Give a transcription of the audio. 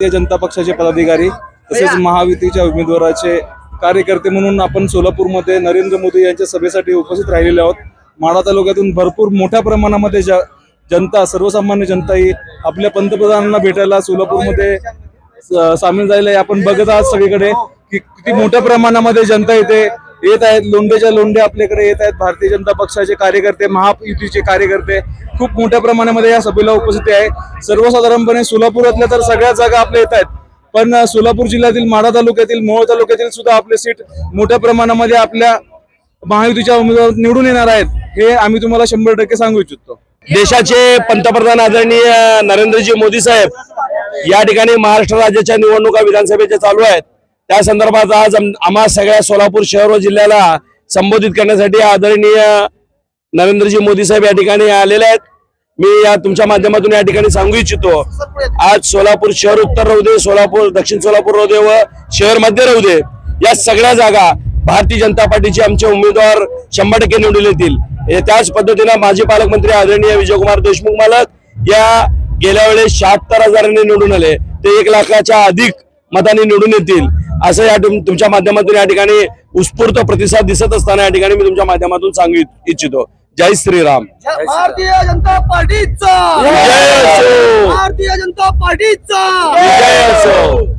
भारतीय जनता पक्षाचे पदाधिकारी तसेच महायुतीच्या उमेदवाराचे कार्यकर्ते म्हणून आपण सोलापूरमध्ये नरेंद्र मोदी यांच्या सभेसाठी उपस्थित राहिलेले आहोत. माढा तालुक्यातून भरपूर मोठ्या प्रमाणामध्ये जनता सर्वसामान्य जनता ही आपल्या पंतप्रधानांना भेटायला सोलापूरमध्ये सामील झालेले आहे. आपण बघत आहात सगळीकडे की किती मोठ्या प्रमाणामध्ये जनता इथे येत आहेत. लोंढेच्या लोंढे आपल्याकडे येत आहेत. भारतीय जनता पक्षाचे कार्यकर्ते महायुतीचे कार्यकर्ते खूप मोठ्या प्रमाणामध्ये या सभेला उपस्थिती आहे. सर्वसाधारणपणे सोलापुरातल्या तर सगळ्या जागा आपल्या येत आहेत. पण सोलापूर जिल्ह्यातील माढा तालुक्यातील मोहोळ तालुक्यातील सुद्धा आपले सीट मोठ्या प्रमाणामध्ये आपल्या महायुतीच्या उमेदवार निवडून येणार आहेत. हे आम्ही तुम्हाला शंभर टक्के सांगू इच्छितो. देशाचे पंतप्रधान आदरणीय नरेंद्रजी मोदी साहेब या ठिकाणी महाराष्ट्र राज्याच्या निवडणुका विधानसभेच्या चालू आहेत. त्या संदर्भात आज आम्हा सगळ्या सोलापूर शहर व जिल्ह्याला संबोधित करण्यासाठी आदरणीय नरेंद्रजी मोदी साहेब या ठिकाणी आलेले आहेत. मी या तुमच्या माध्यमातून या ठिकाणी सांगू इच्छितो आज सोलापूर शहर उत्तर राहू दे सोलापूर दक्षिण सोलापूर राहू दे व शहर मध्य राहू दे या सगळ्या जागा भारतीय जनता पार्टीचे आमचे उमेदवार शंभर टक्के निवडून येतील. हे त्याच पद्धतीनं माजी पालकमंत्री आदरणीय विजयकुमार देशमुख मालक या गेल्या वेळेस शहात्तर हजारांनी निवडून आले. ते एक लाखाच्या अधिक मतांनी निवडून येतील. असं या तुम- तुमच्या माध्यमातून या ठिकाणी उत्स्फूर्त प्रतिसाद दिसत असताना या ठिकाणी मी तुमच्या माध्यमातून सांगू इच- इच्छितो. जय श्रीराम. भारतीय जनता पार्टीचा! भारतीय जनता पार्टीचा!